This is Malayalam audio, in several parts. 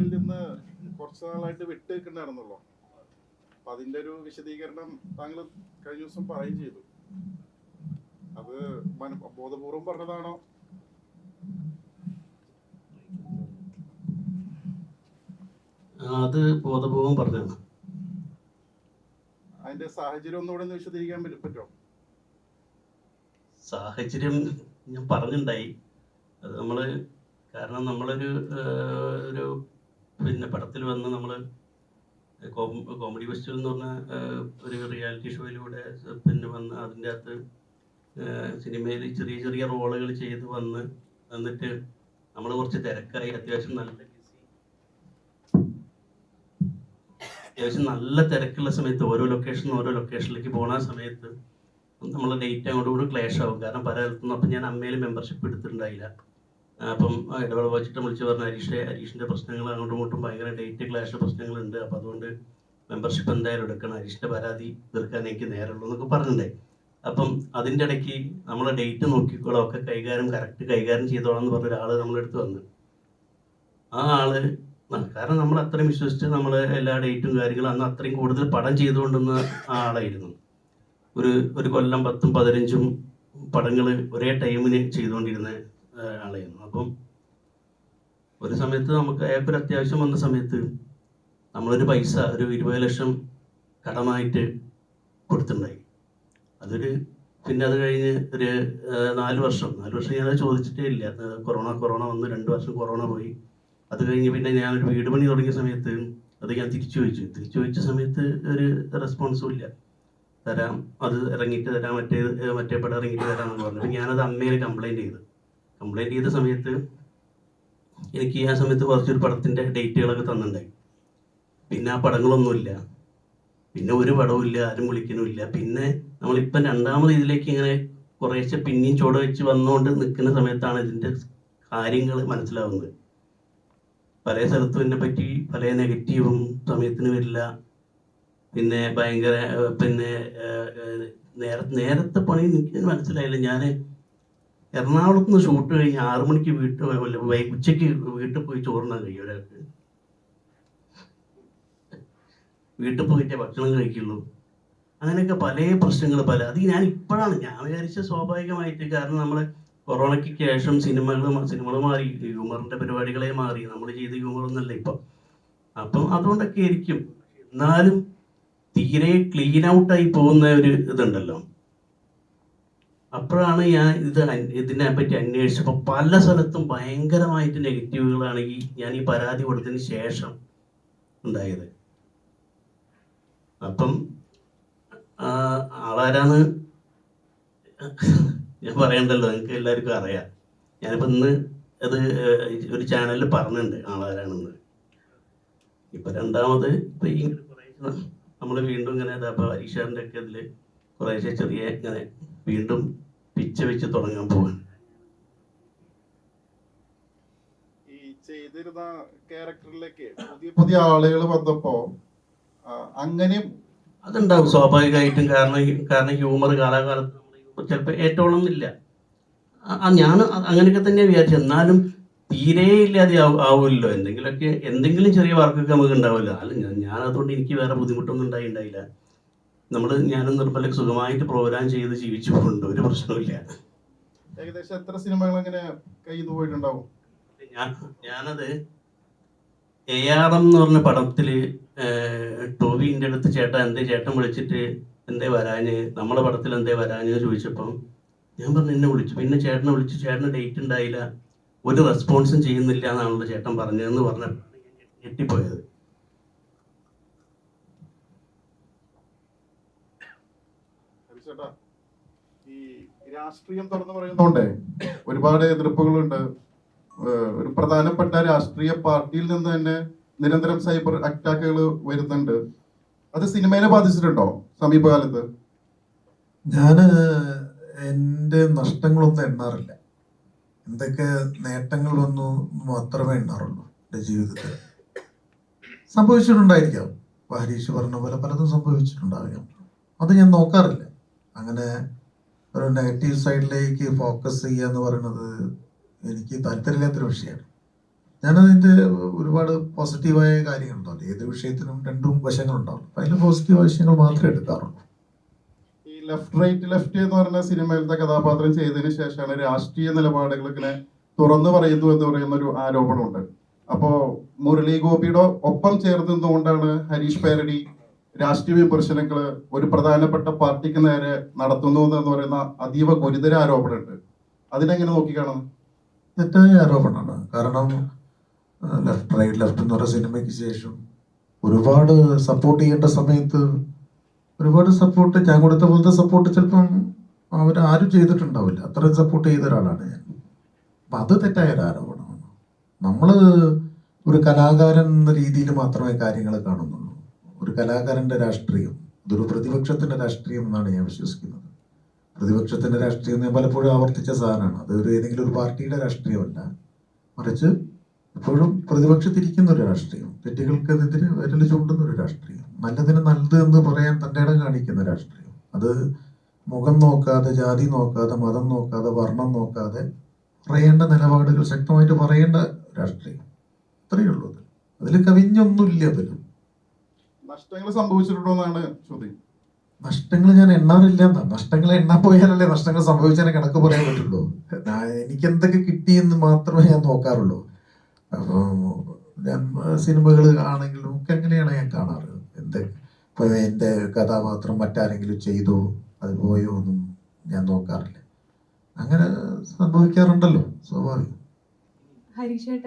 സിനിമകളിൽ നിന്ന് കുറച്ച് നാളായിട്ട് വിട്ട് നിൽക്കണ്ടായിരുന്നല്ലോ അപ്പൊ അതിന്റെ ഒരു വിശദീകരണം താങ്കൾ കഴിഞ്ഞ ദിവസം പറയുകയും ചെയ്തു. അത് ബോധപൂർവം പറഞ്ഞതാണോ? അത് ബോധപൂർവം പറഞ്ഞതാണ്. അതിന്റെ സാഹചര്യം ഒന്നുകൂടെ ഒന്ന് വിശദീകരിക്കാൻ പറ്റും- പറ്റുമോ സാഹചര്യം ഞാൻ പറഞ്ഞിട്ടുണ്ടായി അത് നമ്മൾ കാരണം നമ്മളൊരു ഒരു പിന്നെ പടത്തിൽ വന്ന് നമ്മൾ കോമഡി ഫെസ്റ്റിവൽ എന്ന് പറഞ്ഞ ഒരു റിയാലിറ്റി ഷോയിലൂടെ പിന്നെ വന്ന് അതിന്റെ അകത്ത് സിനിമയിൽ ചെറിയ ചെറിയ റോളുകൾ ചെയ്ത് വന്ന് എന്നിട്ട് നമ്മൾ കുറച്ച് തിരക്കായി. അത്യാവശ്യം നല്ല. അത്യാവശ്യം നല്ല തിരക്കുള്ള സമയത്ത് ഓരോ ലൊക്കേഷൻ ഓരോ ലൊക്കേഷനിലേക്ക് പോണ സമയത്ത് നമ്മളെ ഡേറ്റ് അങ്ങോട്ടും കൂടി ക്ലേഷ് ആവും. കാരണം പല സ്ഥലത്തുനിന്ന് അപ്പം ഞാൻ അമ്മയിൽ മെമ്പർഷിപ്പ് എടുത്തിട്ടുണ്ടായില്ല. അപ്പം ഇടവേള വെച്ചിട്ട് വിളിച്ച് പറഞ്ഞ അരീഷെ ഹരീഷിന്റെ പ്രശ്നങ്ങൾ അങ്ങോട്ടും ഇങ്ങോട്ടും ഭയങ്കര ഡേറ്റ് ക്ലാഷ് പ്രശ്നങ്ങളുണ്ട്. അപ്പം അതുകൊണ്ട് മെമ്പർഷിപ്പ് എന്തായാലും എടുക്കണം. ഹരീഷിന്റെ പരാതി തീർക്കാൻ എനിക്ക് നേരമുള്ളൂ എന്നൊക്കെ പറഞ്ഞിട്ടുണ്ടായി അപ്പം അതിന്റെ ഇടയ്ക്ക് നമ്മൾ ഡേറ്റ് നോക്കിക്കോളാം. ഒക്കെ കൈകാര്യം കറക്റ്റ് കൈകാര്യം ചെയ്തോളാം എന്ന് പറഞ്ഞ ഒരാൾ നമ്മളെ അടുത്ത് വന്ന്. ആ ആൾ കാരണം നമ്മൾ അത്രയും വിശ്വസിച്ച് നമ്മൾ എല്ലാ ഡേറ്റും കാര്യങ്ങളും അന്ന് അത്രയും കൂടുതൽ പടം ചെയ്തുകൊണ്ടുന്ന ആ ആളായിരുന്നു. ഒരു ഒരു കൊല്ലം പത്തും പതിനഞ്ചും പടങ്ങൾ ഒരേ ടൈമിന് ചെയ്തുകൊണ്ടിരുന്ന ആളായിരുന്നു അപ്പം ഒരു സമയത്ത് നമുക്ക് അയാൾക്കൊരു അത്യാവശ്യം വന്ന സമയത്ത് നമ്മളൊരു പൈസ ഒരു ഇരുപത് ലക്ഷം കടമായിട്ട് കൊടുത്തിട്ടുണ്ടായി. അതൊരു പിന്നെ അത് കഴിഞ്ഞ് ഒരു നാല് വർഷം. നാല് വർഷം ഞാനത് ചോദിച്ചിട്ടേ ഇല്ല. കൊറോണ കൊറോണ വന്ന്. രണ്ട് വർഷം കൊറോണ പോയി. അത് കഴിഞ്ഞ് പിന്നെ ഞാനൊരു വീട് പണി തുടങ്ങിയ സമയത്ത് അത് ഞാൻ തിരിച്ചു ചോദിച്ചു. തിരിച്ചു ചോദിച്ച സമയത്ത് ഒരു റെസ്പോൺസും ഇല്ല. തരാം. അത് ഇറങ്ങിയിട്ട് തരാം. മറ്റേ മറ്റേ പടം ഇറങ്ങിയിട്ട് തരാമെന്ന് പറഞ്ഞു. അപ്പോൾ ഞാനത് അമ്മയിൽ കംപ്ലൈന്റ് ചെയ്തു. കംപ്ലൈന്റ് ചെയ്ത സമയത്ത് എനിക്ക് ആ സമയത്ത് കുറച്ചൊരു പടത്തിന്റെ ഡേറ്റുകളൊക്കെ തന്നിട്ടുണ്ടായി. പിന്നെ ആ പടങ്ങളൊന്നുമില്ല. പിന്നെ ഒരു പടവും ഇല്ല ആരും വിളിക്കണമില്ല പിന്നെ നമ്മളിപ്പം രണ്ടാമത് ഇതിലേക്ക് ഇങ്ങനെ കുറേശ്ശെ പിന്നെയും ചുവട് വെച്ച് വന്നുകൊണ്ട് നിൽക്കുന്ന സമയത്താണ് ഇതിന്റെ കാര്യങ്ങൾ മനസ്സിലാവുന്നത്. പല സ്ഥലത്തും എന്നെ പറ്റി പല നെഗറ്റീവും സമയത്തിന് വരില്ല. പിന്നെ ഭയങ്കര പിന്നെ ഏഹ്, ഏഹ്, നേര നേരത്തെ പണി എനിക്ക് മനസ്സിലായില്ല. ഞാൻ എറണാകുളത്ത് നിന്ന് ഷൂട്ട് കഴിഞ്ഞ് ആറു മണിക്ക് വീട്ടിൽ പോയി- വൈ- ഉച്ചയ്ക്ക് വീട്ടിൽ പോയി ചോറുണ്ണാൻ കഴിയും ഒരാൾക്ക്? വീട്ടിൽ പോയിട്ടേ ഭക്ഷണം കഴിക്കുള്ളൂ. അങ്ങനെയൊക്കെ പല പ്രശ്നങ്ങൾ പല അത് ഞാൻ ഇപ്പോഴാണ് ഞാൻ വിചാരിച്ച സ്വാഭാവികമായിട്ട് കാരണം നമ്മളെ കൊറോണയ്ക്ക് ശേഷം സിനിമകൾ സിനിമകൾ മാറി ഹ്യൂമറിന്റെ പരിപാടികളെ മാറി നമ്മൾ ചെയ്ത ഹ്യൂമർ ഒന്നല്ല ഇപ്പം. അപ്പം അതുകൊണ്ടൊക്കെ ആയിരിക്കും. എന്നാലും തീരെ ക്ലീൻ ഔട്ടായി പോകുന്ന ഒരു ഇതുണ്ടല്ലോ. അപ്പോഴാണ് ഞാൻ ഇത് ഇതിനെ പറ്റി അന്വേഷിച്ചപ്പോൾ പല സ്ഥലത്തും ഭയങ്കരമായിട്ട് നെഗറ്റീവുകളാണ് ഈ ഞാൻ ഈ പരാതി കൊടുത്തതിന് ശേഷം ഉണ്ടായത്. അപ്പം ആളാരാന്ന് ഞാൻ പറയണ്ടല്ലോ നിങ്ങൾക്ക് എല്ലാവർക്കും അറിയാം. ഞാനിപ്പോൾ ഇന്ന് അത് ഒരു ചാനലിൽ പറഞ്ഞിട്ടുണ്ട് ആളാരാണെന്ന്. ഇപ്പൊ രണ്ടാമത് ഇപ്പൊ ഈ നമ്മൾ വീണ്ടും ഇങ്ങനെ ഹരീഷാറിന്റെ ഒക്കെ ഇതിൽ കുറേശ്ശെ ചെറിയ ഇങ്ങനെ വീണ്ടും പിച്ച വെച്ച് തുടങ്ങാൻ പോവാൻ. ചെയ്തിരുന്ന ക്യാരക്ടറിലേക്ക് പുതിയ പുതിയ ആളുകൾ വന്നപ്പോ അങ്ങനെയും അതുണ്ടാവും സ്വാഭാവികമായിട്ടും. കാരണം കാരണം ഹ്യൂമർ കാലാകാലത്ത് ചിലപ്പോൾ ഇല്ല ഞാൻ അങ്ങനെയൊക്കെ തന്നെ വിചാരിച്ചു എന്നാലും തീരെ ഇല്ലാതെ ആവു- ആവുമല്ലോ. എന്തെങ്കിലുമൊക്കെ എന്തെങ്കിലും ചെറിയ വർക്കൊക്കെ നമുക്ക് ഉണ്ടാവില്ല അല്ല ഞാൻ അതുകൊണ്ട് എനിക്ക് വേറെ ബുദ്ധിമുട്ടൊന്നും ഉണ്ടായിണ്ടായില്ല നമ്മൾ ഞാനും നിർമ്മലൊക്കെ സുഖമായിട്ട് പ്രോഗ്രാം ചെയ്ത് ജീവിച്ചു പോകുന്നുണ്ട് ഒരു പ്രശ്നവുമില്ല. ഏകദേശം എത്ര സിനിമകൾ അങ്ങനെ പോയിട്ടുണ്ടാവും? ഞാൻ ഞാനത് എ ആർ എം എന്ന് പറഞ്ഞ പടത്തിൽ ടോവിന്റെ അടുത്ത് ചേട്ടൻ എന്തേ ചേട്ടൻ വിളിച്ചിട്ട് എന്തേ വരാന് നമ്മളെ പടത്തിൽ എന്തേ വരാന് ചോദിച്ചപ്പം ഞാൻ പറഞ്ഞു എന്നെ വിളിച്ചു. പിന്നെ ചേട്ടനെ വിളിച്ചു ചേട്ടന് ഡേറ്റ് ഉണ്ടായില്ല. ഒരു റെസ്പോൺസും ചെയ്യുന്നില്ല എന്നാണല്ലോ ചേട്ടൻ പറഞ്ഞതെന്ന് പറഞ്ഞ ഞെട്ടിപ്പോയത് ഹരിച്ചേട്ടാ ഈ രാഷ്ട്രീയം തുറന്നു പറയുന്നോണ്ടേ ഒരുപാട് എതിർപ്പുകളുണ്ട്. ഒരു പ്രധാനപ്പെട്ട രാഷ്ട്രീയ പാർട്ടിയിൽ നിന്ന് തന്നെ നിരന്തരം സൈബർ അറ്റാക്കുകൾ വരുന്നുണ്ട്. അത് സിനിമയെ ബാധിച്ചിട്ടുണ്ടോ സമീപകാലത്ത്? ഞാൻ എന്റെ നഷ്ടങ്ങളൊന്നും എണ്ണാറില്ല. എന്തൊക്കെ നേട്ടങ്ങൾ വന്നു മാത്രമേ എണ്ണാറുള്ളൂ എന്റെ ജീവിതത്തിൽ. സംഭവിച്ചിട്ടുണ്ടായിരിക്കാം. ഹരീഷ് പറഞ്ഞ പോലെ പലതും സംഭവിച്ചിട്ടുണ്ടാകാം. അത് ഞാൻ നോക്കാറില്ല. അങ്ങനെ ഒരു നെഗറ്റീവ് സൈഡിലേക്ക് ഫോക്കസ് ചെയ്യുക എന്ന് പറയുന്നത് എനിക്ക് താല്പര്യമില്ലാത്തൊരു വിഷയമാണ്. ഞാനതിന്റെ ഒരുപാട് പോസിറ്റീവായ കാര്യങ്ങളുണ്ടാവും ഏത് വിഷയത്തിനും രണ്ടും വശങ്ങളുണ്ടാവും അപ്പം അതിൽ പോസിറ്റീവ് വശങ്ങൾ മാത്രമേ എടുക്കാറുള്ളൂ. ഈ ലെഫ്റ്റ് റൈറ്റ് ലെഫ്റ്റ് എന്ന് പറയുന്ന സിനിമയിലത്തെ കഥാപാത്രം ചെയ്തതിന് ശേഷമാണ് രാഷ്ട്രീയ നിലപാടുകൾ ഇങ്ങനെ തുറന്നു പറയുന്നു എന്ന് പറയുന്ന ഒരു ആരോപണമുണ്ട്. അപ്പോ മുരളി ഗോപിയുടെ ഒപ്പം ചേർന്ന് നിന്നുകൊണ്ടാണ് ഹരീഷ് പേരടി രാഷ്ട്രീയ വിമർശനങ്ങൾ ഒരു പ്രധാനപ്പെട്ട പാർട്ടിക്ക് നേരെ നടത്തുന്നു എന്ന് പറയുന്ന അതീവ ഗുരുതര ആരോപണമുണ്ട്. അതിനെങ്ങനെ നോക്കിക്കാണുന്നു തെറ്റായ ആരോപണമാണ്. കാരണം ലെഫ്റ്റ് റൈറ്റ് ലെഫ്റ്റ് എന്ന് പറയുന്ന സിനിമയ്ക്ക് ശേഷം ഒരുപാട് സപ്പോർട്ട് ചെയ്യേണ്ട സമയത്ത് ഒരുപാട് സപ്പോർട്ട് ഞാൻ കൊടുത്ത പോലത്തെ സപ്പോർട്ട് ചിലപ്പം അവർ ആരും ചെയ്തിട്ടുണ്ടാവില്ല. അത്രയും സപ്പോർട്ട് ചെയ്ത ഒരാളാണ് ഞാൻ. അപ്പം അത് തെറ്റായ ഒരു ആരോപണമാണ്. നമ്മൾ ഒരു കലാകാരൻ എന്ന രീതിയിൽ മാത്രമേ കാര്യങ്ങൾ കാണുന്നുള്ളൂ. ഒരു കലാകാരന്റെ രാഷ്ട്രീയം അതൊരു പ്രതിപക്ഷത്തിന്റെ രാഷ്ട്രീയം എന്നാണ് ഞാൻ വിശ്വസിക്കുന്നത്. പ്രതിപക്ഷത്തിന്റെ രാഷ്ട്രീയം ഞാൻ പലപ്പോഴും ആവർത്തിച്ച സാധനമാണ്. അത് ഒരു ഏതെങ്കിലും ഒരു പാർട്ടിയുടെ രാഷ്ട്രീയമല്ല. മറിച്ച് എപ്പോഴും പ്രതിപക്ഷത്തിരിക്കുന്ന ഒരു രാഷ്ട്രീയം തെറ്റുകൾക്കെതിരെ വിരൽ ചൂണ്ടുന്ന ഒരു രാഷ്ട്രീയം നല്ലതിന് നല്ലത് എന്ന് പറയാൻ തന്റെ ഇടം കാണിക്കുന്ന രാഷ്ട്രീയം. അത് മുഖം നോക്കാതെ ജാതി നോക്കാതെ മതം നോക്കാതെ വർണം നോക്കാതെ പറയേണ്ട നിലപാടുകൾ ശക്തമായിട്ട് പറയേണ്ട രാഷ്ട്രീയം. അത്രയേ ഉള്ളൂ അത് അതിൽ കവിഞ്ഞൊന്നുമില്ല അതിൽ നഷ്ടങ്ങൾ സംഭവിച്ചിട്ടുണ്ടോ എന്നാണ് ചോദ്യം. നഷ്ടങ്ങൾ ഞാൻ എണ്ണാറില്ല. എന്നാ നഷ്ടങ്ങൾ എണ്ണാൻ പോയാലല്ലേ നഷ്ടങ്ങൾ സംഭവിച്ചതിനെ കണക്ക് പറയാൻ പറ്റുള്ളൂ. എനിക്ക് എന്തൊക്കെ കിട്ടിയെന്ന് മാത്രമേ ഞാൻ നോക്കാറുള്ളൂ. അപ്പോൾ ഞാൻ സിനിമകൾ ആണെങ്കിലും ഒക്കെ അങ്ങനെയാണ് ഞാൻ കാണാറ്. എന്ത് ഇപ്പോൾ എന്റെ കഥാപാത്രം മറ്റാരെങ്കിലും ചെയ്തോ അത് പോയോ ഒന്നും ഞാൻ നോക്കാറില്ല. അങ്ങനെ സംഭവിക്കാറുണ്ടല്ലോ സ്വാഭാവികം. ഹരീഷേട്ട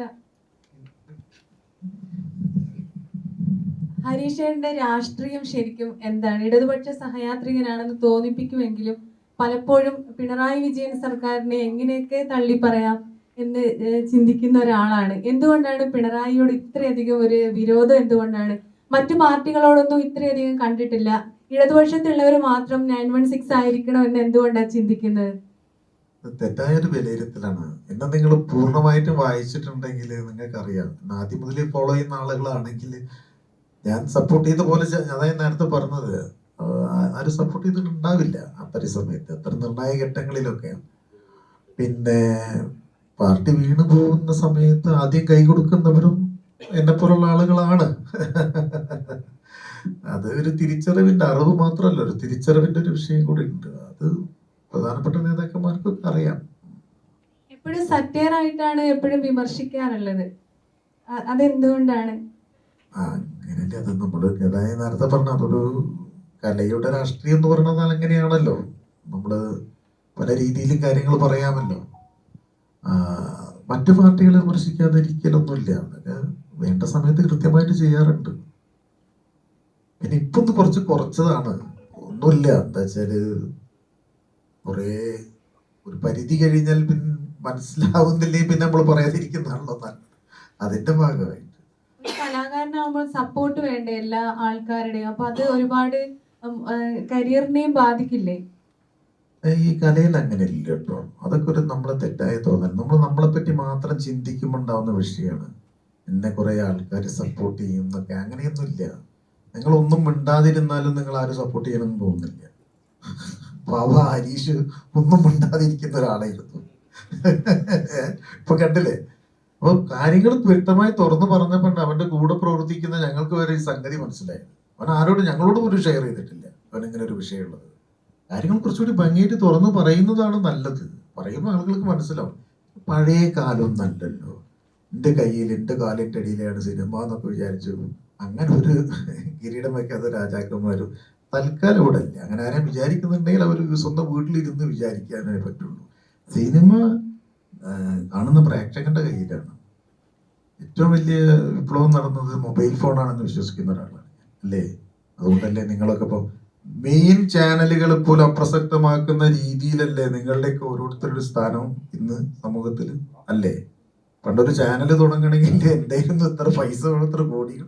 ഹരീഷേട്ടന്റെ രാഷ്ട്രീയം ശരിക്കും എന്താണ്? ഇടതുപക്ഷ സഹയാത്രികനാണെന്ന് തോന്നിപ്പിക്കുമെങ്കിലും പലപ്പോഴും പിണറായി വിജയൻ സർക്കാരിനെ എങ്ങനെയൊക്കെ തള്ളി പറയാം എന്ന് ചിന്തിക്കുന്ന ഒരാളാണ്. എന്തുകൊണ്ടാണ് പിണറായിയോട് ഇത്രയധികം ഒരു വിരോധം? എന്തുകൊണ്ടാണ്? മറ്റു പാർട്ടികളോടൊന്നും ഇത്രയധികം കണ്ടിട്ടില്ല. ഇടതുപക്ഷത്തുള്ളവർ മാത്രം നയൻ വൺ സിക്സ് ആയിരിക്കണം എന്ന് എന്തുകൊണ്ടാണ് ചിന്തിക്കുന്നത്? തെറ്റായൊരു വിലയിരുത്തലാണ്. എന്നെ നിങ്ങൾ പൂർണമായിട്ടും വായിച്ചിട്ടുണ്ടെങ്കിൽ നിങ്ങൾക്കറിയാം. അറിയാം ആദ്യം മുതൽ ഫോളോ ചെയ്യുന്ന ആളുകളാണെങ്കിൽ ഞാൻ സപ്പോർട്ട് ചെയ്ത പോലെ അതായത് നേരത്തെ പറഞ്ഞത്. ആ- ആരും സപ്പോർട്ട് ചെയ്തിട്ടുണ്ടാവില്ല അത്തരം സമയത്ത് അത്ര നിർണായക ഘട്ടങ്ങളിലൊക്കെ. പിന്നെ പാർട്ടി വീണു പോകുന്ന സമയത്ത് ആദ്യം കൈ കൊടുക്കുന്നവരും എന്നെ പോലുള്ള ആളുകളാണ്. അത് ഒരു തിരിച്ചറിവിന്റെ അറിവ് മാത്രമല്ല ഒരു തിരിച്ചറിവിന്റെ ഒരു വിഷയം കൂടി ഉണ്ട്. അത് പ്രധാനപ്പെട്ട നേതാക്കന്മാർക്കൊക്കെ അറിയാം. എപ്പോഴും സത്യനായിട്ടാണ് എപ്പോഴും വിമർശിക്കാറുള്ളത്. അതെന്തുകൊണ്ടാണ്? ആ അങ്ങനെയല്ലേ അത് നമ്മൾ അതായത് നേരത്തെ പറഞ്ഞ അതൊരു കലയുടെ രാഷ്ട്രീയം എന്ന് പറയുന്നത് അങ്ങനെയാണല്ലോ നമ്മൾ പല രീതിയിലും കാര്യങ്ങൾ പറയാമല്ലോ. മറ്റു പാർട്ടികളെ വിമർശിക്കാതിരിക്കലൊന്നുമില്ല. അതൊക്കെ വേണ്ട സമയത്ത് കൃത്യമായിട്ട് ചെയ്യാറുണ്ട്. പിന്നെ ഇപ്പൊ ഒന്ന് കുറച്ച് കുറച്ചതാണ്. ഒന്നുമില്ല. എന്താ വെച്ചാൽ കുറേ ഒരു പരിധി കഴിഞ്ഞാൽ പിന്നെ മനസ്സിലാവുന്നില്ലേ? പിന്നെ നമ്മൾ പറയാതിരിക്കുന്നതാണല്ലോ അതിന്റെ ഭാഗമായിട്ട് ഒരു കലാകാരനാകുമ്പോൾ സപ്പോർട്ട് വേണ്ടേ എല്ലാ ആൾക്കാരുടെയും? അപ്പൊ അത് ഒരുപാട് കരിയറിനെയും ബാധിക്കില്ലേ? ഈ കലയിൽ അങ്ങനെ ഇല്ല കേട്ടോ. അതൊക്കെ ഒരു നമ്മളെ തെറ്റായ തോന്നൽ നമ്മൾ നമ്മളെ പറ്റി മാത്രം ചിന്തിക്കുമ്പോൾ ഉണ്ടാവുന്ന വിഷയമാണ് എന്നെ കുറെ ആൾക്കാർ സപ്പോർട്ട് ചെയ്യും എന്നൊക്കെ. അങ്ങനെയൊന്നുമില്ല. നിങ്ങൾ ഒന്നും മിണ്ടാതിരുന്നാലും നിങ്ങൾ ആരും സപ്പോർട്ട് ചെയ്യണമെന്ന് തോന്നുന്നില്ല പാവ ഹരീഷ് ഒന്നും മിണ്ടാതിരിക്കുന്ന ഒരാളായിരുന്നു. ഇപ്പൊ കണ്ടില്ലേ? അപ്പൊ കാര്യങ്ങൾ വ്യക്തമായി തുറന്നു പറഞ്ഞപ്പോൾ അവന്റെ കൂടെ പ്രവർത്തിക്കുന്ന ഞങ്ങൾക്ക് വരെ ഈ സംഗതി മനസ്സിലായി അവൻ ആരോട് ഞങ്ങളോട് പോലും ഷെയർ ചെയ്തിട്ടില്ല. അവൻ ഇങ്ങനെ ഒരു വിഷയമുള്ളത്. കാര്യങ്ങൾ കുറച്ചുകൂടി ഭംഗിയായിട്ട് തുറന്നു പറയുന്നതാണ് നല്ലത്. പറയുമ്പോൾ ആളുകൾക്ക് മനസ്സിലാവും. പഴയ കാലം നല്ലല്ലോ. എന്റെ കയ്യിൽ എന്റെ കാലിന്റെ അടിയിലാണ് സിനിമ എന്നൊക്കെ വിചാരിച്ചു. അങ്ങനെ ഒരു കിരീടം വയ്ക്കാത്ത രാജാക്കന്മാരും തൽക്കാലം ഇവിടെ ഇല്ല. അങ്ങനെ ആരെയും വിചാരിക്കുന്നുണ്ടെങ്കിൽ അവർ സ്വന്തം വീട്ടിലിരുന്ന് വിചാരിക്കാനേ പറ്റുള്ളൂ. സിനിമ കാണുന്ന പ്രേക്ഷകന്റെ കയ്യിലാണ്. ഏറ്റവും വലിയ വിപ്ലവം നടന്നത് മൊബൈൽ ഫോണാണെന്ന് വിശ്വസിക്കുന്ന ഒരാളാണ്. അല്ലേ? അതുകൊണ്ടല്ലേ നിങ്ങളൊക്കെ ഇപ്പം മെയിൻ ചാനലുകൾ പോലും അപ്രസക്തമാക്കുന്ന രീതിയിലല്ലേ നിങ്ങളുടെയൊക്കെ ഓരോരുത്തരുടെ സ്ഥാനവും ഇന്ന് സമൂഹത്തിൽ അല്ലേ? പണ്ടൊരു ചാനൽ തുടങ്ങണമെങ്കിൽ എന്തെങ്കിലും ഇത്ര പൈസ ഇത്ര കോടികൾ?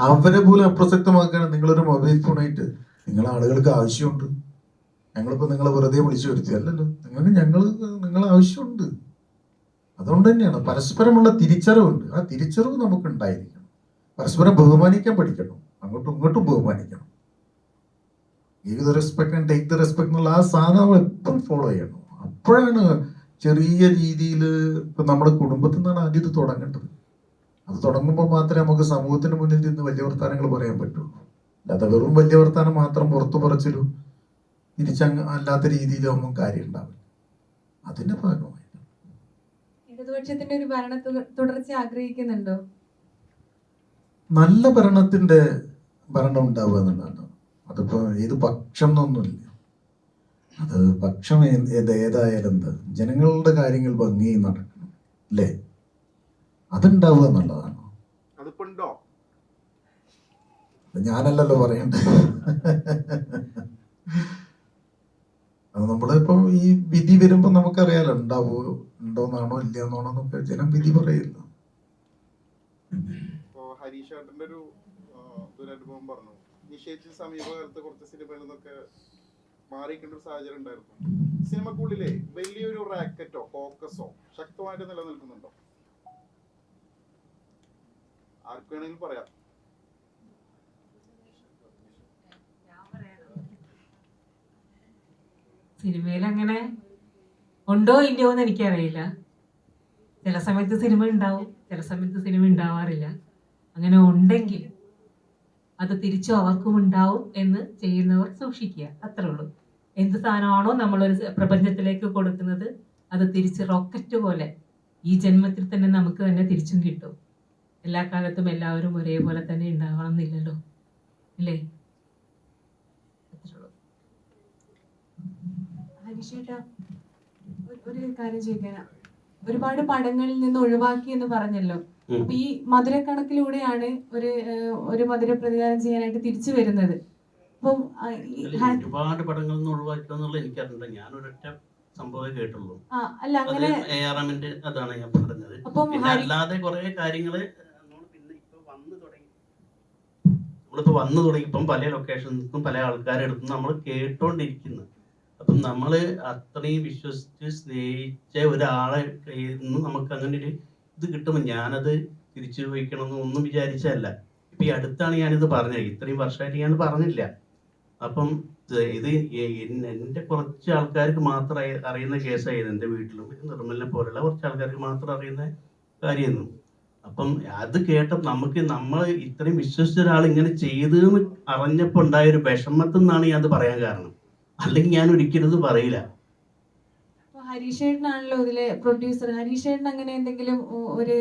അവരെ പോലും അപ്രസക്തമാക്കാണ് നിങ്ങളൊരു മൊബൈൽ ഫോണായിട്ട്. നിങ്ങൾ ആളുകൾക്ക് ആവശ്യമുണ്ട്. ഞങ്ങളിപ്പോൾ നിങ്ങളെ വെറുതെ വിളിച്ചു വരുത്തി അല്ലല്ലോ. നിങ്ങൾക്ക് ഞങ്ങൾ നിങ്ങളെ ആവശ്യമുണ്ട്. അതുകൊണ്ട് തന്നെയാണ് പരസ്പരമുള്ള തിരിച്ചറിവുണ്ട്. ആ തിരിച്ചറിവ് നമുക്ക് ഉണ്ടായിരിക്കണം പരസ്പരം ബഹുമാനിക്കാൻ പഠിക്കണം. അങ്ങോട്ടും ഇങ്ങോട്ടും ബഹുമാനിക്കണം. Give the respect and take the respect എന്നുള്ള ആ സാധനം നമ്മൾ എപ്പോഴും ഫോളോ ചെയ്യണം. അപ്പോഴാണ് ചെറിയ രീതിയിൽ ഇപ്പൊ നമ്മുടെ കുടുംബത്തിൽ നിന്നാണ് ആദ്യം ഇത് തുടങ്ങേണ്ടത്. അത് തുടങ്ങുമ്പോൾ മാത്രമേ നമുക്ക് സമൂഹത്തിന് മുന്നിൽ നിന്ന് വലിയ വർത്താനങ്ങൾ പറയാൻ പറ്റുള്ളൂ. അല്ലാതെ വെറും വലിയ വർത്താനം മാത്രം പുറത്തു പറച്ചിലും തിരിച്ചങ്ങ് അല്ലാത്ത രീതിയിലൊന്നും കാര്യം ഉണ്ടാവില്ല അതിന്റെ ഭാഗമായി ഇടതുപക്ഷത്തിന്റെ ഒരു ഭരണ തുട- തുടർച്ച ആഗ്രഹിക്കുന്നുണ്ടോ? നല്ല ഭരണത്തിന്റെ ഭരണം ഉണ്ടാവുക എന്നുള്ളതാണ്. അതിപ്പോ ഏത് പക്ഷം എന്നൊന്നുമില്ല. അത് പക്ഷം ഏത് ഏതായാലും എന്ത് ജനങ്ങളുടെ കാര്യങ്ങൾ ഭംഗി നടക്കണം അല്ലേ? അതുണ്ടാവുക എന്നുള്ളതാണ്. ഞാനല്ലല്ലോ പറയണ്ടത് അത് നമ്മളിപ്പോ ഈ വിധി വരുമ്പോ നമുക്കറിയാലോ ഉണ്ടാവോ ഉണ്ടോന്നാണോ ഇല്ലയെന്നാണോ ജനം വിധി ഇപ്പോ ഹരീഷ് ഒരു പറഞ്ഞു. ഒരു സാഹചര്യം ഉണ്ടായിരുന്നു. സിനിമക്കുള്ളിലെ വലിയൊരു റാക്കറ്റോ ഫോക്കസോ ശക്തമായിട്ട് നിലനിൽക്കുന്നുണ്ടോ? ആർക്ക് പറയാം. സിനിമയിൽ അങ്ങനെ ഉണ്ടോ ഇല്ലയോ എന്ന് എനിക്കറിയില്ല. ചില സമയത്ത് സിനിമ ഉണ്ടാവും ചില സമയത്ത് സിനിമ ഉണ്ടാവാറില്ല. അങ്ങനെ ഉണ്ടെങ്കിൽ അത് തിരിച്ചു അവർക്കും ഉണ്ടാവും എന്ന് ചെയ്യുന്നവർ സൂക്ഷിക്കുക. അത്രേ ഉള്ളൂ. എന്ത് സാധനമാണോ നമ്മളൊരു പ്രപഞ്ചത്തിലേക്ക് കൊടുക്കുന്നത് അത് തിരിച്ച് റോക്കറ്റ് പോലെ ഈ ജന്മത്തിൽ തന്നെ നമുക്ക് തന്നെ തിരിച്ചും കിട്ടും. എല്ലാ കാലത്തും എല്ലാവരും ഒരേപോലെ തന്നെ ഉണ്ടാവണം എന്നില്ലല്ലോ. അല്ലേ അത്രേ ഉള്ളൂ ഹരീഷേട്ടാ ഒരു- കാര്യം ചോദിക്കാനാ. ഒരുപാട് പടങ്ങളിൽ നിന്ന് ഒഴിവാക്കി എന്ന് പറഞ്ഞല്ലോ. അപ്പൊ ഈ മധുരക്കണക്കിലൂടെയാണ് ഒരു ഒരു മധുര പ്രതികാരം ചെയ്യാനായിട്ട് തിരിച്ചു വരുന്നത്. അപ്പം ഒരുപാട് പടങ്ങളിൽ നിന്ന് ഒഴിവാക്കിയെന്നുള്ള എനിക്കറിയില്ല ഞാൻ ഒരൊറ്റ സംഭവമേ കേട്ടുള്ളൂ. അല്ല അങ്ങനെ എ ആർ എമ്മിന്റെ അതാണ് ഞാൻ പറഞ്ഞത്. പിന്നെ അല്ലാതെ കുറെ കാര്യങ്ങൾ നമ്മളിപ്പോ വന്നു തുടങ്ങി. ഇപ്പം പല ലൊക്കേഷൻസും പല ആൾക്കാരുടെ അടുത്തും നമ്മൾ കേട്ടോണ്ടിരിക്കുന്നു. അപ്പം നമ്മൾ അത്രയും വിശ്വസിച്ച് സ്നേഹിച്ച ഒരാളെ കയ്യിൽ നിന്ന് നമുക്ക് അങ്ങനെ ഒരു ഇത് കിട്ടുമ്പോൾ ഞാനത് തിരിച്ചു വയ്ക്കണമെന്ന് ഒന്നും വിചാരിച്ചല്ല ഇപ്പൊ ഈ അടുത്താണ് ഞാനിത് പറഞ്ഞത്. ഇത്രയും വർഷമായിട്ട് ഞാനത് പറഞ്ഞില്ല. അപ്പം ഇത് എന്റെ കുറച്ച് ആൾക്കാർക്ക് മാത്രം അറി- അറിയുന്ന കേസായിരുന്നു. എന്റെ വീട്ടിലും നിർമ്മലിനെ പോലുള്ള കുറച്ച് ആൾക്കാർക്ക് മാത്രം അറിയുന്ന കാര്യമായിരുന്നു. അപ്പം അത് കേട്ട നമുക്ക് നമ്മൾ ഇത്രയും വിശ്വസിച്ച ഒരാൾ ഇങ്ങനെ ചെയ്തു എന്ന് അറിഞ്ഞപ്പോൾ ഉണ്ടായ ഒരു വിഷമത്തിൽ നിന്നാണ് ഞാൻ അത് പറയാൻ കാരണം. അല്ലെങ്കിൽ ഞാൻ ഒരിക്കലും ഇത് പറയില്ല ഹരീഷേട്ടനാണല്ലോ ഇതിലെ പ്രൊഡ്യൂസർ ഹരീഷേട്ടൻ അങ്ങനെ എന്തെങ്കിലും ഒരു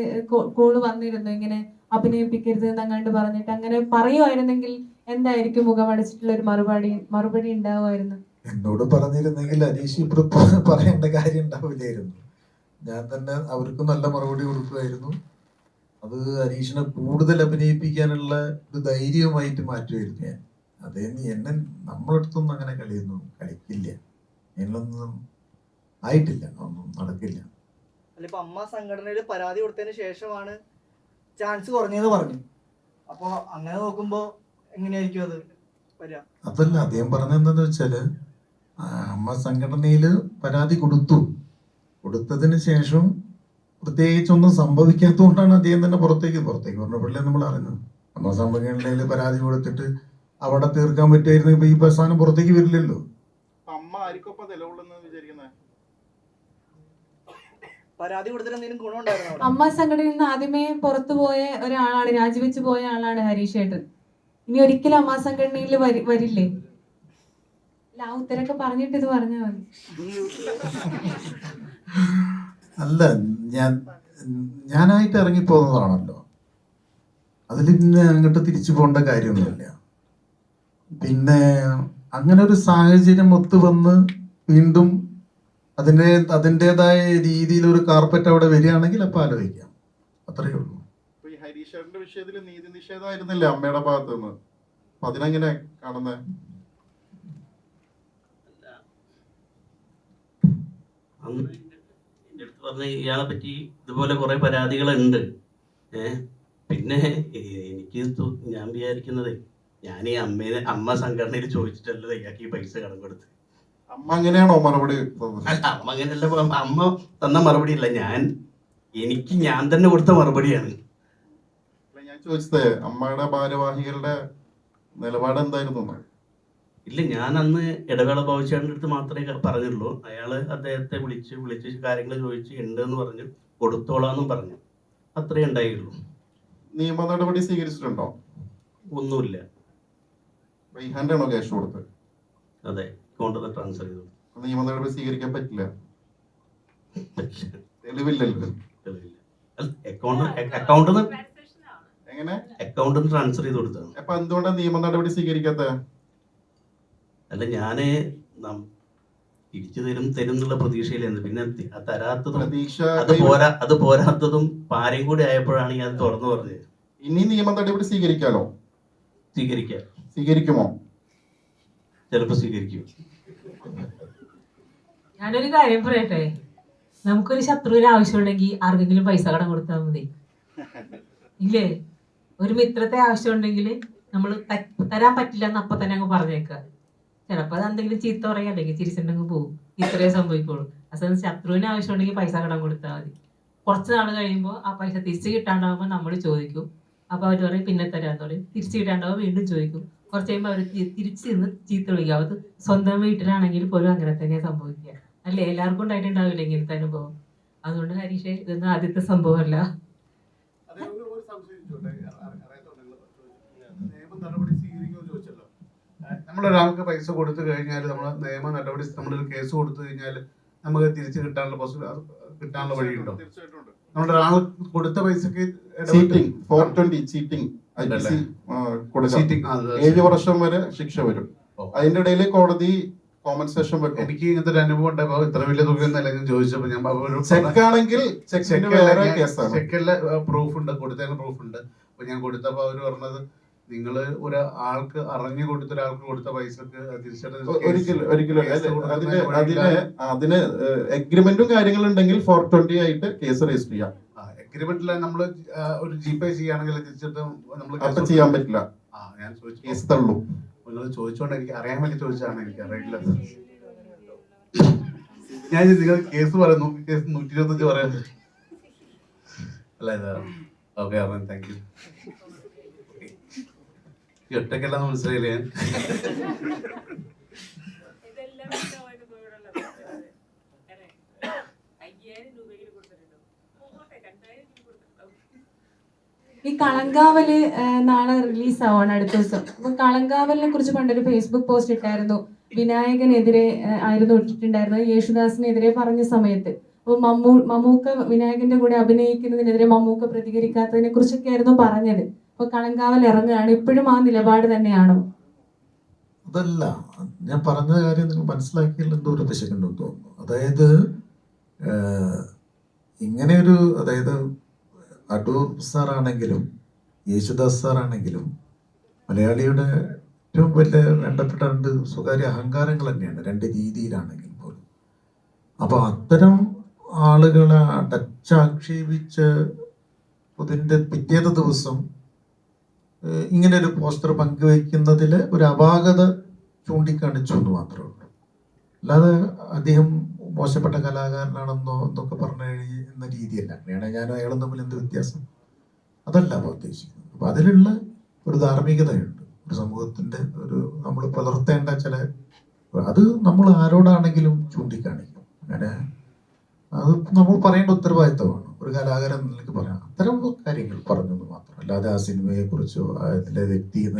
കോൾ വന്നിരുന്നു ഇങ്ങനെ അഭിനയിപ്പിക്കരുത് എന്നങ്ങാണ്ട് പറഞ്ഞിട്ട് അങ്ങനെ പറയുമായിരുന്നെങ്കിൽ എന്തായിരിക്കും മുഖമടച്ചിട്ടുള്ള ഒരു മറുപടി മറുപടി ഉണ്ടാവുമായിരുന്നു? എന്നോട് പറഞ്ഞിരുന്നെങ്കിൽ ഹരീഷ് ഇവിടെ പറയേണ്ട കാര്യം ഉണ്ടാവില്ലായിരുന്നു. ഞാൻ തന്നെ അവർക്ക് നല്ല മറുപടി കൊടുക്കുമായിരുന്നു. അത് ഹരീഷിനെ കൂടുതൽ അഭിനയിപ്പിക്കാനുള്ള ഒരു ധൈര്യവുമായിട്ട് മാറ്റുമായിരുന്നു ഞാൻ. നീ എന്നെ നമ്മളടുത്തൊന്നും അങ്ങനെ കളിയൊന്നും കളിക്കില്ല. എന്നൊന്നും ആയിട്ടില്ല. ഒന്നും നടക്കില്ല. അല്ലിപ്പോ അമ്മ സംഘടനയിൽ പരാതി കൊടുത്തതിന് ശേഷമാണ് ചാൻസ് കുറഞ്ഞെന്ന് പറഞ്ഞു. അപ്പൊ അങ്ങനെ നോക്കുമ്പോ എങ്ങനെയായിരിക്കും അത് വരിക? അതല്ല അദ്ദേഹം പറഞ്ഞെന്താന്ന് വെച്ചാൽ അമ്മ സംഘടനയിൽ പരാതി കൊടുത്തു. കൊടുത്തതിന് ശേഷം പ്രത്യേകിച്ചൊന്നും സംഭവിക്കാത്തതുകൊണ്ടാണ് അദ്ദേഹം തന്നെ പുറത്തേക്ക് പുറത്തേക്ക് പറഞ്ഞപ്പോഴല്ലേ നമ്മൾ അറിഞ്ഞത്? അമ്മ സംഘടനയിൽ പരാതി കൊടുത്തിട്ട് അവിടെ തീർക്കാൻ പറ്റുമായിരുന്നു. ഇപ്പൊ ഈ പ്രസ്ഥാനം പുറത്തേക്ക് വരില്ലല്ലോ. അമ്മ ആർക്കൊപ്പം നിലകൊള്ളുന്നത് വിചാരിക്കുന്നത് പരാതി കൊടുത്തിട്ട് എന്തെങ്കിലും ഗുണം അമ്മ സംഘടനയിൽ നിന്ന് ആദ്യമേ പുറത്തു പോയ ഒരാളാണ് രാജിവെച്ച് പോയ ആളാണ് ഹരീഷ് ഹരീഷേട്ടൻ ഇനി ഒരിക്കലും അമ്മ സംഘടനയിൽ വരി വരില്ലേ? ആ ഉത്തരൊക്കെ പറഞ്ഞിട്ട് ഇത് പറഞ്ഞാൽ മതി. അല്ല ഞാൻ ഞാനായിട്ട് ഇറങ്ങിപ്പോന്നതാണല്ലോ അതിൽ പിന്നെ അങ്ങോട്ട് തിരിച്ചു പോകേണ്ട കാര്യമൊന്നുമില്ല. പിന്നെ അങ്ങനെ ഒരു സാഹചര്യം ഒത്തു വന്ന് വീണ്ടും അതിന്റെ അതിന്റെതായ രീതിയിൽ ഒരു കാർപ്പറ്റ് അവിടെ വരികയാണെങ്കിൽ അപ്പം ആലോചിക്കാം. അത്രയേ ഉള്ളൂ. ഇപ്പൊ ഈ വിഷയത്തിൽ നീതി നിഷേധമായിരുന്നില്ലേ അമ്മയുടെ ഭാഗത്ത് നിന്ന് അപ്പൊ അതിനെങ്ങനെ കാണുന്നത് അന്ന് എന്റെ അടുത്ത് പറഞ്ഞ ഇയാളെ പറ്റി ഇതുപോലെ കുറെ പരാതികളുണ്ട്. ഏ? പിന്നെ എനിക്ക് ഞാൻ വിചാരിക്കുന്നത് ഞാൻ ഈ അമ്മേനെ അമ്മ സംഘടനയിൽ ചോദിച്ചിട്ടല്ലോ ഇയാൾക്ക് ഈ പൈസ കടം കൊടുത്ത് അമ്മ അങ്ങനെയാണോ മറുപടി അമ്മ അങ്ങനെയല്ല അമ്മ തന്ന മറുപടി അല്ല ഞാൻ എനിക്ക് ഞാൻ തന്നെ കൊടുത്ത മറുപടിയാണ്. ഞാൻ ചോദിച്ചത് അമ്മയുടെ ഭാരവാഹികളുടെ നിലപാട് എന്തായിരുന്നു? ഇല്ല ഞാൻ അന്ന് ഇടവേള ബാബുചേട്ടന്റെ അടുത്ത് മാത്രമേ പറഞ്ഞിട്ടുള്ളൂ പറഞ്ഞുള്ളൂ. അയാൾ അദ്ദേഹത്തെ വിളിച്ച് വിളിച്ച് കാര്യങ്ങൾ ചോദിച്ച് ഉണ്ട് എന്ന് പറഞ്ഞു കൊടുത്തോളാന്നും പറഞ്ഞു. അത്രേ ഉണ്ടായുള്ളൂ. നിയമ നടപടി സ്വീകരിച്ചിട്ടുണ്ടോ? ഒന്നുമില്ല. ആണോ ക്യാഷ് കൊടുത്തത്? അതെ അക്കൗണ്ടിൽ ട്രാൻസ്ഫർ ചെയ്തു. നിയമ നടപടി സ്വീകരിക്കാൻ പറ്റില്ല. തെളിവില്ലല്ലോ തെളിവില്ല. അല്ല, അക്കൗണ്ട് അക്കൗണ്ടിൽ നിന്ന് എങ്ങനെ? അക്കൗണ്ടിൽ ട്രാൻസ്ഫർ ചെയ്ത് കൊടുത്തത് അപ്പൊ എന്തുകൊണ്ടാണ് നിയമ നടപടി സ്വീകരിക്കാത്ത? അല്ല ഞാൻ തിരിച്ചു തരും തരും എന്നുള്ള പ്രതീക്ഷയിലായിരുന്നു. പിന്നെ തരാത്തതും പ്രതീക്ഷ അത് പോരാ അത് പോരാത്തതും പാരയും കൂടി ആയപ്പോഴാണ് ഞാൻ തുറന്നു പറഞ്ഞത്. ഇനി നിയമ നടപടി സ്വീകരിക്കാലോ? സ്വീകരിക്കാം. സ്വീകരിക്കുമോ? ചിലപ്പോൾ സ്വീകരിക്കും. ഞാനൊരു കാര്യം പറയട്ടെ? നമുക്കൊരു ശത്രുവിന് ആവശ്യമുണ്ടെങ്കിൽ ആർക്കെങ്കിലും പൈസ കടം കൊടുത്താൽ മതി. ഇല്ലേ? ഒരു മിത്രത്തെ ആവശ്യമുണ്ടെങ്കിൽ നമ്മൾ തരാൻ പറ്റില്ല എന്ന് അപ്പൊ തന്നെ അങ്ങ് പറഞ്ഞേക്കുക ചിലപ്പോൾ അത് എന്തെങ്കിലും ചീത്ത പറയാം അല്ലെങ്കിൽ ചിരിച്ചിട്ടുണ്ടെങ്കിൽ പോകും ഇത്രയേ സംഭവിക്കുള്ളൂ. അസം ശത്രുവിന് ആവശ്യമുണ്ടെങ്കിൽ പൈസ കടം കൊടുത്താൽ മതി. കുറച്ച് നാൾ കഴിയുമ്പോൾ ആ പൈസ തിരിച്ചു കിട്ടാണ്ടാവുമ്പോൾ നമ്മൾ ചോദിക്കും. അപ്പോൾ അവർ പറയും പിന്നെ തരാന്ന് പറയും. തിരിച്ചു കിട്ടാണ്ടാവുമ്പോൾ വീണ്ടും ചോദിക്കും. കുറച്ച് കഴിയുമ്പോൾ അവർ തിരിച്ച് നിന്ന് ചീത്ത വിളിക്കും. അത് സ്വന്തം വീട്ടിലാണെങ്കിൽ പോലും അങ്ങനെ തന്നെ സംഭവിക്കുക. അല്ലേ? എല്ലാവർക്കും ഉണ്ടായിട്ടുണ്ടാവില്ല ഇങ്ങനത്തെ അനുഭവം? അതുകൊണ്ട് ഹരീഷ് ഇതൊന്നും ആദ്യത്തെ സംഭവമല്ല. നമ്മളൊരാൾക്ക് പൈസ കൊടുത്തു കഴിഞ്ഞാൽ നമ്മൾ നിയമ നടപടി നമ്മളൊരു കേസ് കൊടുത്തു കഴിഞ്ഞാൽ നമുക്ക് തിരിച്ചു കിട്ടാനുള്ള പോസിബിൾ കിട്ടാനുള്ള വഴിയുണ്ടോ? നമ്മളൊരാൾ നമ്മുടെ ഒരാൾ കൊടുത്ത പൈസക്ക് ചീറ്റിംഗ് ഫോർ ട്വന്റി ചീറ്റിംഗ് ഏഴ് വർഷം വരെ ശിക്ഷ വരും. അതിന്റെ ഇടയിൽ കോടതി കോമ്പൻസേഷൻ വെക്കും. എനിക്ക് ഇങ്ങനത്തെ ഒരു അനുഭവം ഉണ്ടായപ്പോ ഇത്ര വലിയ തുക ഞാൻ ചോദിച്ചപ്പോ ഞാൻ ഒരു ചെക്ക് ആണെങ്കിൽ ചെക്കല്ല പ്രൂഫ് ഉണ്ട്. കൊടുത്തതിന് പ്രൂഫ് ഉണ്ട്. അപ്പൊ ഞാൻ കൊടുത്തപ്പോ അവർ പറഞ്ഞത് നിങ്ങൾ ഒരു ആൾക്ക് അറിഞ്ഞു കൊടുത്ത ഒരാൾക്ക് കൊടുത്ത പൈസക്ക് ഒരിക്കലും അതിന്. അതിന് അഗ്രിമെന്റും എഗ്രിമെന്റും കാര്യങ്ങളും ഉണ്ടെങ്കിൽ ഫോർ ട്വന്റി ആയിട്ട് കേസ് രജിസ്റ്റർ ചെയ്യാം. അഗ്രിമെന്റിൽ നമ്മൾ ഒരു ജി പേ ചെയ്യുകയാണെങ്കിൽ തിരിച്ചിട്ട് നമ്മൾ ചെയ്യാൻ പറ്റില്ല. ആ ഞാൻ ചോദിച്ചു ചോദിച്ചോണ്ട് എനിക്ക് അറിയാൻ വേണ്ടി ചോദിച്ചതാണ് എനിക്ക് അറിയില്ല. ഞാൻ നിങ്ങൾ കേസ് പറയുന്നു കേസ് നൂറ്റി ഇരുപത്തഞ്ച് പറയുന്നു അല്ല ഓക്കെ അറിയാം താങ്ക് യു ഈ ഒറ്റക്കെല്ലാം മനസ്സിലായില്ല ഞാൻ? ഈ കളങ്കാവൽ നാളെ റിലീസ് ആവാണ് അടുത്ത ദിവസം. അപ്പൊ കളങ്കാവലിനെ കുറിച്ച് പണ്ടൊരു ഫേസ്ബുക്ക് പോസ്റ്റ് ഇട്ടായിരുന്നു. വിനായകനെതിരെ ആയിരുന്നു ഇട്ടിട്ടുണ്ടായിരുന്നത്. യേശുദാസിനെതിരെ പറഞ്ഞ സമയത്ത്. അപ്പൊ മമ്മൂ മമ്മൂക്ക വിനായകന്റെ കൂടെ അഭിനയിക്കുന്നതിനെതിരെ മമ്മൂക്ക പ്രതികരിക്കാത്തതിനെ കുറിച്ചൊക്കെ ആയിരുന്നു പറഞ്ഞത്. അപ്പൊ കളങ്കാവൽ ഇറങ്ങുകയാണ്. ഇപ്പോഴും ആ നിലപാട് തന്നെയാണോ? അതല്ല. ഞാൻ പറഞ്ഞ കാര്യം നിങ്ങൾ മനസ്സിലാക്കിയില്ലെന്ന് ഒരു പിശകുണ്ടെന്ന് തോന്നുന്നു. അതായത് ഇങ്ങനെ ഇങ്ങനെയൊരു അതായത് അടൂർ സാറാണെങ്കിലും യേശുദാസ് സാറാണെങ്കിലും മലയാളിയുടെ ഏറ്റവും വലിയ വേണ്ടപ്പെട്ട രണ്ട് സ്വകാര്യ അഹങ്കാരങ്ങൾ തന്നെയാണ് രണ്ട് രീതിയിലാണെങ്കിൽ പോലും. അപ്പോൾ അത്തരം ആളുകളെ അടച്ചാക്ഷേപിച്ച് അതിന്റെ പിറ്റേത്തെ ദിവസം ഇങ്ങനെ ഒരു പോസ്റ്റർ പങ്കുവയ്ക്കുന്നതിൽ ഒരു അപാകത ചൂണ്ടിക്കാണിച്ചു എന്ന് മാത്രമേ ഉള്ളൂ. അല്ലാതെ അദ്ദേഹം മോശപ്പെട്ട കലാകാരനാണെന്നോ എന്നൊക്കെ പറഞ്ഞു കഴിയുന്ന രീതിയല്ല. അങ്ങനെയാണ് ഞാനും അയാളും തമ്മിൽ എന്ത് വ്യത്യാസം? അതല്ല അപ്പോൾ ഉദ്ദേശിക്കുന്നത്. അപ്പോൾ അതിലുള്ള ഒരു ധാർമ്മികതയുണ്ട്. ഒരു സമൂഹത്തിന്റെ ഒരു നമ്മൾ പുലർത്തേണ്ട ചില അത് നമ്മൾ ആരോടാണെങ്കിലും ചൂണ്ടിക്കാണിക്കും. അങ്ങനെ അത് നമ്മൾ പറയേണ്ട ഉത്തരവാദിത്തമാണ് ഒരു കലാകാരൻ നിലയ്ക്ക് പറയാം. അത്തരം കാര്യങ്ങൾ പറഞ്ഞെന്ന് മാത്രം. അല്ലാതെ ആ സിനിമയെ കുറിച്ചോ അതിലെ വ്യക്തി എന്ന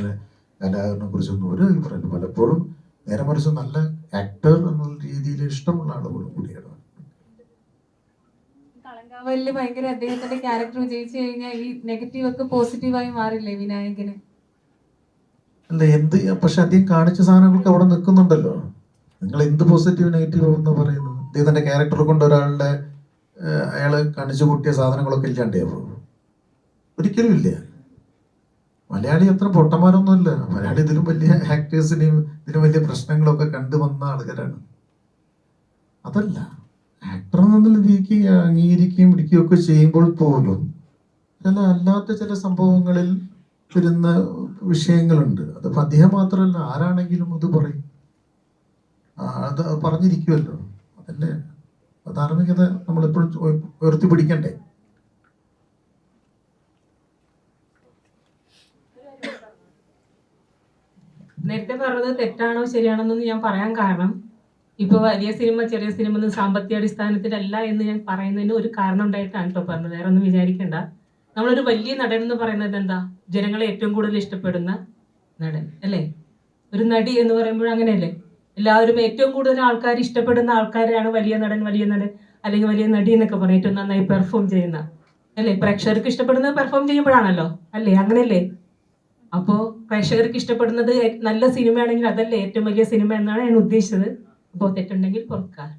കലാകാരനെ കുറിച്ചൊന്നും ഒരു അഭിപ്രായം പലപ്പോഴും നേരെ മറിച്ച് നല്ല ആക്ടർ എന്നുള്ള രീതിയിൽ ഇഷ്ടമുള്ള ആളുകൾ കൂടിയാണ്. കളങ്കാവലിൽ ഭയങ്കര അദ്ദേഹത്തിന്റെ ക്യാരക്ടർ വിജയിച്ചു കഴിഞ്ഞാൽ ഈ നെഗറ്റീവ് ഒക്കെ പോസിറ്റീവായി മാറില്ലേ വിനായകന്? അല്ല എന്ത് പക്ഷെ അദ്ദേഹം കാണിച്ച സാധനങ്ങൾക്ക് അവിടെ നിൽക്കുന്നുണ്ടല്ലോ. നിങ്ങൾ എന്ത് പോസിറ്റീവ് നെഗറ്റീവ് എന്ന് പറയുന്നത്? അദ്ദേഹത്തിന്റെ ക്യാരക്ടർ കൊണ്ട് ഒരാളുടെ അയാൾ കാണിച്ചു കൂട്ടിയ സാധനങ്ങളൊക്കെ ഇല്ലാണ്ടാവോ ഒരിക്കലും ഇല്ല. മലയാളി അത്ര പൊട്ടന്മാരൊന്നുമല്ല. മലയാളി ഇതിലും വലിയ ആക്ടേഴ്സിനെയും ഇതിലും വലിയ പ്രശ്നങ്ങളൊക്കെ കണ്ടു വന്ന ആളുകളാണ് അതല്ല ആക്ടർ എന്നുള്ള രീതിക്ക് അംഗീകരിക്കുകയും പിടിക്കുകയും ഒക്കെ ചെയ്യുമ്പോൾ പോലും ചില അല്ലാത്ത ചില സംഭവങ്ങളിൽ വരുന്ന വിഷയങ്ങളുണ്ട്. അത് അദ്ദേഹം മാത്രമല്ല ആരാണെങ്കിലും അത് പറയും. അത് പറഞ്ഞിരിക്കുമല്ലോ അതല്ലേ? ധാർമ്മികത നമ്മളെപ്പോഴും ഉയർത്തി പിടിക്കണ്ടേ നേരത്തെ പറഞ്ഞത് തെറ്റാണോ ശരിയാണോ എന്നൊന്നും ഞാൻ പറയാൻ കാരണം ഇപ്പൊ വലിയ സിനിമ ചെറിയ സിനിമ ഒന്നും സാമ്പത്തിക അടിസ്ഥാനത്തിലല്ല എന്ന് ഞാൻ പറയുന്നതിന് ഒരു കാരണം ഉണ്ടായിട്ടാണ് കേട്ടോ പറഞ്ഞത്. വേറെ ഒന്നും വിചാരിക്കേണ്ട. നമ്മളൊരു വലിയ നടൻ എന്ന് പറയുന്നത് എന്താ? ജനങ്ങളെ ഏറ്റവും കൂടുതൽ ഇഷ്ടപ്പെടുന്ന നടൻ അല്ലേ? ഒരു നടി എന്ന് പറയുമ്പോൾ അങ്ങനെയല്ലേ? എല്ലാവരും ഏറ്റവും കൂടുതൽ ആൾക്കാർ ഇഷ്ടപ്പെടുന്ന ആൾക്കാരാണ് വലിയ നടൻ വലിയ നടൻ അല്ലെങ്കിൽ വലിയ നടി എന്നൊക്കെ പറയും ഏറ്റവും നന്നായി പെർഫോം ചെയ്യുന്ന അല്ലേ? പ്രേക്ഷകർക്ക് ഇഷ്ടപ്പെടുന്നത് പെർഫോം ചെയ്യുമ്പോഴാണല്ലോ അല്ലേ? അങ്ങനെയല്ലേ? അപ്പോൾ പ്രേക്ഷകർക്ക് ഇഷ്ടപ്പെടുന്നത് നല്ല സിനിമയാണെങ്കിൽ അതല്ല ഏറ്റവും വലിയ സിനിമ എന്നാണ് ഞാൻ ഉദ്ദേശിച്ചത്. അപ്പോൾ തെറ്റുണ്ടെങ്കിൽ പുറക്കാർ